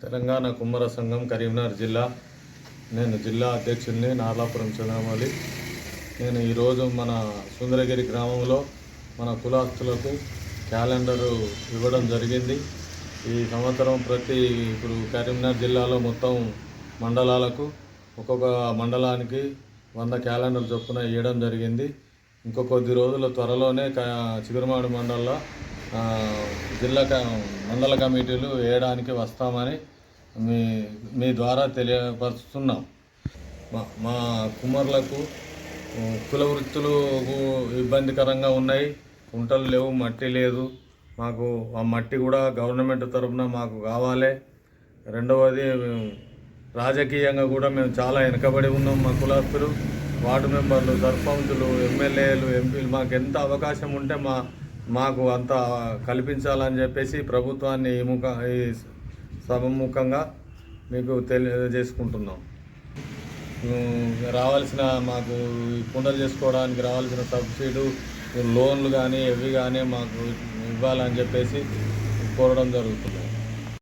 తెలంగాణ కుమ్మర సంఘం కరీంనగర్ జిల్లా. నేను జిల్లా అధ్యక్షుడిని నార్లాపురం చంద్రమౌళి నేను ఈరోజు మన సుందరగిరి గ్రామంలో మన కులాస్తులకు క్యాలెండరు ఇవ్వడం జరిగింది. ఈ సంవత్సరం ప్రతి ఇప్పుడు కరీంనగర్ జిల్లాలో మొత్తం మండలాలకు ఒక్కొక్క మండలానికి వంద క్యాలెండర్ చొప్పున ఇవ్వడం జరిగింది. ఇంకో కొద్ది రోజుల త్వరలోనే క చిగురుమాడు మండలంలో జిల్లా క- మండల కమిటీలు వేయడానికి వస్తామని మీ మీ ద్వారా తెలియపరుస్తున్నాం. మా మా కుల వృత్తులు ఇబ్బందికరంగా ఉన్నాయి. కుంటలు లేవు మట్టి లేదు. మాకు ఆ మట్టి కూడా గవర్నమెంట్ తరఫున మాకు కావాలి. రెండవది మేము రాజకీయంగా కూడా మేము చాలా వెనుకబడి ఉన్నాం మా కులస్తులు. వార్డు మెంబర్లు సర్పంచులు ఎమ్మెల్యేలు ఎంపీలు మాకు ఎంత అవకాశం ఉంటే మా మాకు అంత కల్పించాలని చెప్పేసి ప్రభుత్వాన్ని ఈ ముఖ ఈ సభముఖంగా మీకు తెలియజేసుకుంటున్నాం. రావాల్సిన మాకు ఈ కుండలు చేసుకోవడానికి రావాల్సిన సబ్సిడీ లోన్లు కానీ ఇవి కానీ మాకు ఇవ్వాలని చెప్పేసి కోరడం జరుగుతుంది.